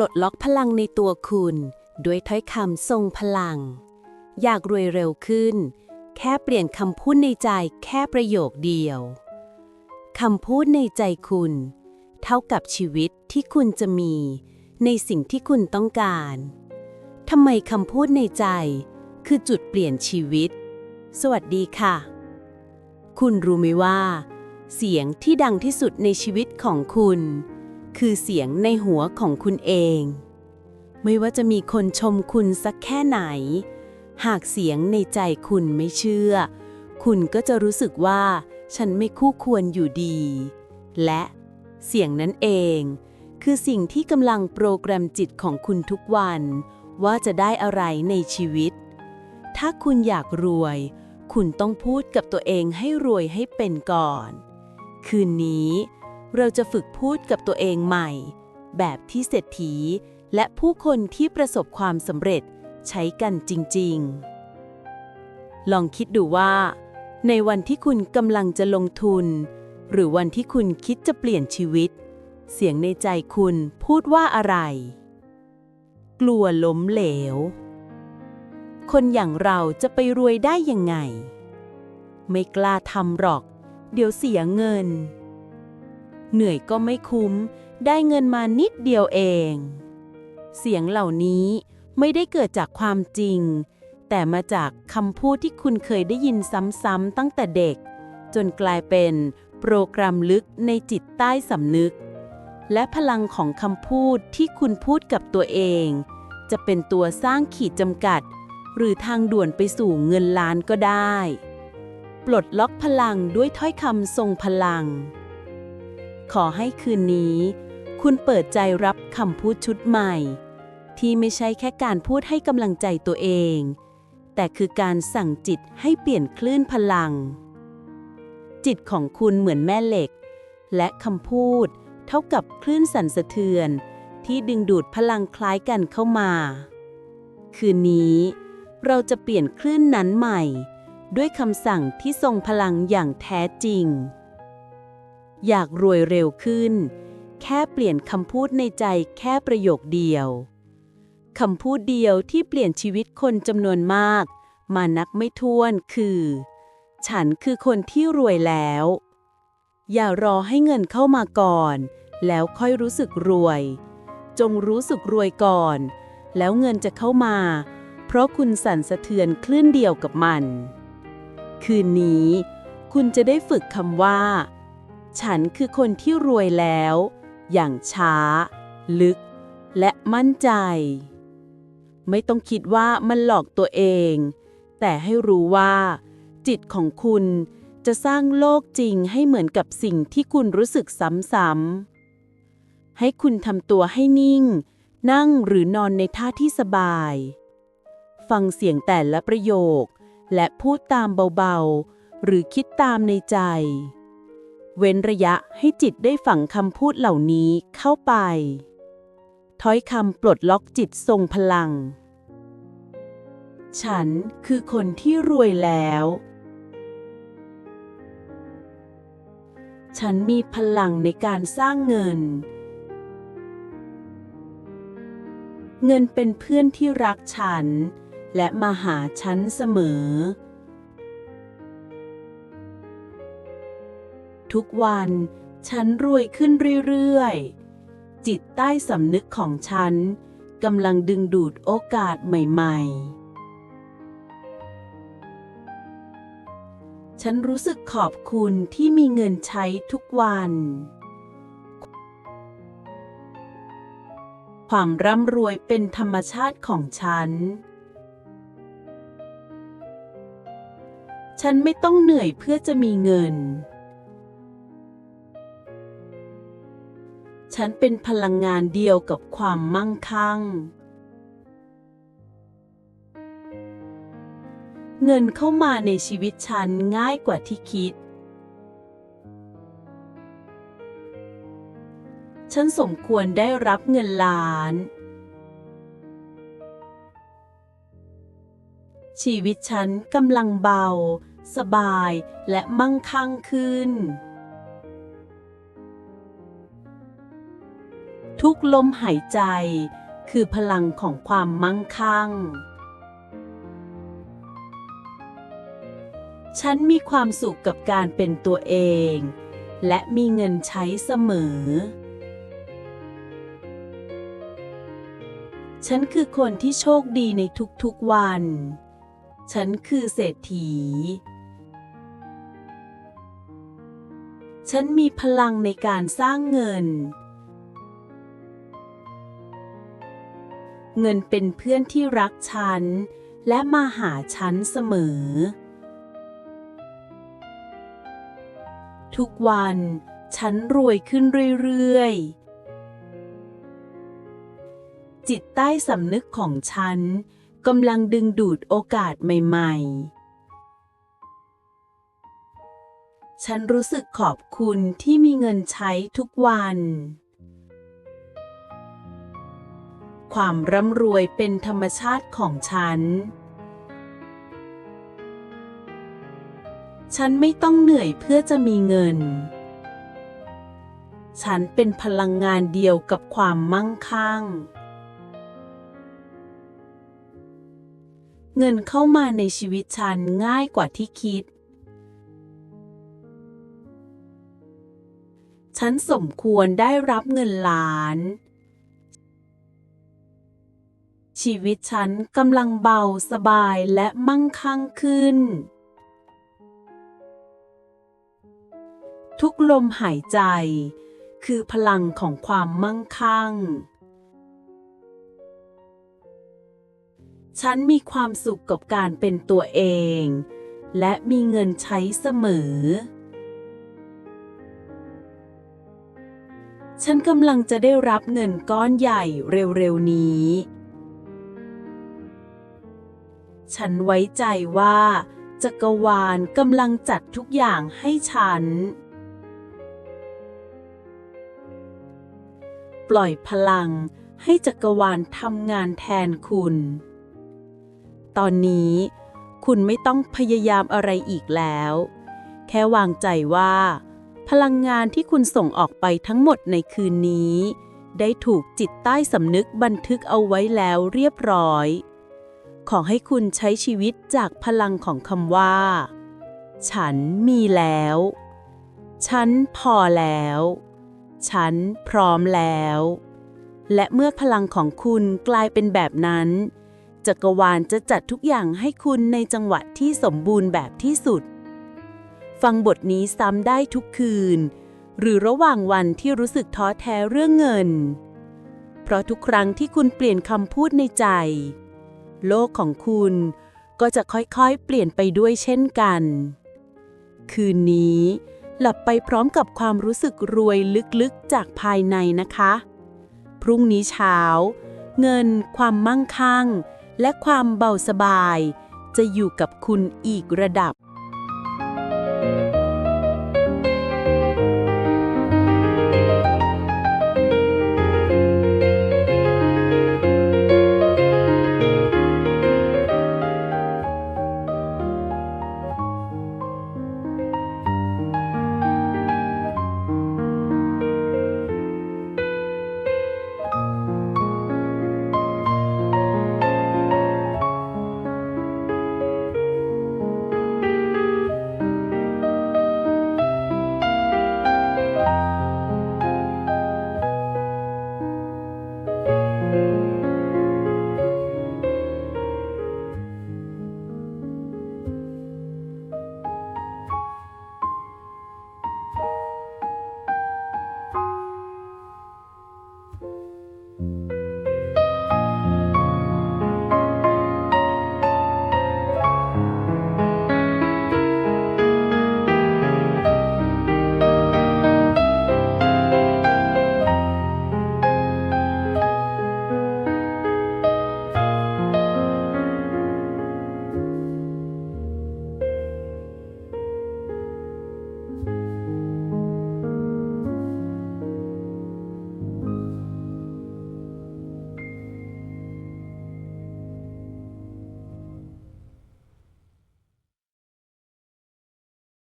ลดล็อกพลังในตัวคุณ ด้วยถ้อยคำทรงพลัง อยากรวยเร็วขึ้น แค่เปลี่ยนคำพูดในใจแค่ประโยคเดียวคำพูดในใจคุณ เท่ากับชีวิตที่คุณจะมี ในสิ่งที่คุณต้องการทำไมคำพูดในใจ คือจุดเปลี่ยนชีวิต สวัสดีค่ะ คุณรู้ไหมว่า เสียงที่ดังที่สุดในชีวิตของคุณ คือเสียงในหัวของคุณเอง ไม่ว่าจะมีคนชมคุณสักแค่ไหน หากเสียงในใจคุณไม่เชื่อ คุณก็จะรู้สึกว่า ฉันไม่คู่ควรอยู่ดี และเสียงนั้นเอง คือสิ่งที่กำลังโปรแกรมจิตของคุณทุกวัน ว่าจะได้อะไรในชีวิต ถ้าคุณอยากรวย คุณต้องพูดกับตัวเองให้รวยให้เป็นก่อน คืนนี้ เราจะฝึกพูดกับตัวเองใหม่ แบบที่เศรษฐี และผู้คนที่ประสบความสำเร็จใช้กันจริง ๆ ลองคิดดูว่า ในวันที่คุณกำลังจะลงทุน หรือวันที่คุณคิดจะเปลี่ยนชีวิต เสียงในใจคุณพูดว่าอะไร กลัวล้มเหลว คนอย่างเราจะไปรวยได้ยังไง ไม่กล้าทำหรอก เดี๋ยวเสียเงิน เหนื่อยก็ไม่คุ้ม ได้เงินมานิดเดียวเอง เสียงเหล่านี้ไม่ได้เกิดจากความจริง แต่มาจากคำพูดที่คุณเคยได้ยินซ้ำๆตั้งแต่เด็ก จนกลายเป็นโปรแกรมลึกในจิตใต้สำนึก และพลังของคำพูดที่คุณพูดกับตัวเอง จะเป็นตัวสร้างขีดจำกัด หรือทางด่วนไปสู่เงินล้านก็ได้ ปลดล็อกพลังด้วยถ้อยคำทรงพลัง ขอให้คืนนี้ คุณเปิดใจรับคำพูดชุดใหม่ ที่ไม่ใช่แค่การพูดให้กำลังใจตัวเอง แต่คือการสั่งจิตให้เปลี่ยนคลื่นพลัง จิตของคุณเหมือนแม่เหล็ก และคำพูดเท่ากับคลื่นสั่นสะเทือน ที่ดึงดูดพลังคล้ายกันเข้ามา คืนนี้เราจะเปลี่ยนคลื่นนั้นใหม่ ด้วยคำสั่งที่ทรงพลังอย่างแท้จริง อยากรวยเร็วขึ้น แค่เปลี่ยนคำพูดในใจแค่ประโยคเดียวคำพูดเดียวที่เปลี่ยนชีวิตคนจำนวนมาก มานับไม่ถ้วนคือ ฉันคือคนที่รวยแล้ว อย่ารอให้เงินเข้ามาก่อน แล้วค่อยรู้สึกรวย จงรู้สึกรวยก่อน แล้วเงินจะเข้ามา เพราะคุณสั่นสะเทือนคลื่นเดียวกับมัน คืนนี้ คุณจะได้ฝึกคำว่า ฉันคือคนที่รวยแล้ว อย่างช้า ลึก และมั่นใจ ไม่ต้องคิดว่ามันหลอกตัวเอง แต่ให้รู้ว่า จิตของคุณจะสร้างโลกจริงให้เหมือนกับสิ่งที่คุณรู้สึกซ้ำๆ ให้คุณทำตัวให้นิ่ง นั่งหรือนอนในท่าที่สบาย ฟังเสียงแต่ละประโยค และพูดตามเบาๆ หรือคิดตามในใจ เว้นระยะให้จิตได้ฝังคำพูดเหล่านี้เข้าไป ถ้อยคำปลดล็อกจิตทรงพลัง ฉันคือคนที่รวยแล้ว ฉันมีพลังในการสร้างเงิน เงินเป็นเพื่อนที่รักฉัน และมาหาฉันเสมอ ทุกวัน ฉันรวยขึ้นเรื่อยๆ จิตใต้สำนึกของฉันกำลังดึงดูดโอกาสใหม่ๆ ฉันรู้สึกขอบคุณที่มีเงินใช้ทุกวัน ความร่ำรวยเป็นธรรมชาติของฉันฉันไม่ต้องเหนื่อยเพื่อจะมีเงิน ฉันเป็นพลังงานเดียวกับความมั่งคั่ง เงินเข้ามาในชีวิตฉันง่ายกว่าที่คิด ฉันสมควรได้รับเงินล้าน ชีวิตฉันกำลังเบา สบายและมั่งคั่งขึ้น ทุกลมหายใจ คือพลังของความมั่งคั่ง ฉันมีความสุขกับการเป็นตัวเอง และมีเงินใช้เสมอ ฉันคือคนที่โชคดีในทุกๆวัน ฉันคือเศรษฐีฉันมีพลังในการสร้างเงิน เงินเป็นเพื่อนที่รักฉัน และมาหาฉันเสมอ ทุกวัน ฉันรวยขึ้นเรื่อยๆ จิตใต้สำนึกของฉันกำลังดึงดูดโอกาสใหม่ๆ ฉันรู้สึกขอบคุณที่มีเงินใช้ทุกวัน ความร่ำรวยเป็นธรรมชาติของฉัน ฉันไม่ต้องเหนื่อยเพื่อจะมีเงิน ฉันเป็นพลังงานเดียวกับความมั่งคั่ง เงินเข้ามาในชีวิตฉันง่ายกว่าที่คิดฉันสมควรได้รับเงินล้าน ชีวิตฉันกำลังเบาสบายและมั่งคั่งขึ้น ทุกลมหายใจ คือพลังของความมั่งคั่ง ฉันมีความสุขกับการเป็นตัวเอง และมีเงินใช้เสมอฉันกำลังจะได้รับเงินก้อนใหญ่เร็วๆนี้ ฉันไว้ใจว่า จักรวาลกำลังจัดทุกอย่างให้ฉัน ปล่อยพลังให้จักรวาลทำงานแทนคุณ ตอนนี้ คุณไม่ต้องพยายามอะไรอีกแล้ว แค่วางใจว่า พลังงานที่คุณส่งออกไปทั้งหมดในคืนนี้ ได้ถูกจิตใต้สำนึกบันทึกเอาไว้แล้วเรียบร้อย ขอให้คุณใช้ชีวิตจากพลังของคำว่า ฉันมีแล้ว ฉันพอแล้ว ฉันพร้อมแล้ว และเมื่อพลังของคุณกลายเป็นแบบนั้น จักรวาลจะจัดทุกอย่างให้คุณในจังหวะที่สมบูรณ์แบบที่สุด ฟังบทนี้ซ้ำได้ทุกคืน หรือระหว่างวันที่รู้สึกท้อแท้เรื่องเงิน เพราะทุกครั้งที่คุณเปลี่ยนคำพูดในใจ โลกของคุณ ก็จะค่อยๆ เปลี่ยนไปด้วยเช่นกัน คืนนี้ หลับไปพร้อมกับความรู้สึกรวยลึกๆจากภายในนะคะ พรุ่งนี้เช้า เงิน ความมั่งคั่ง และความเบาสบาย จะอยู่กับคุณอีกระดับ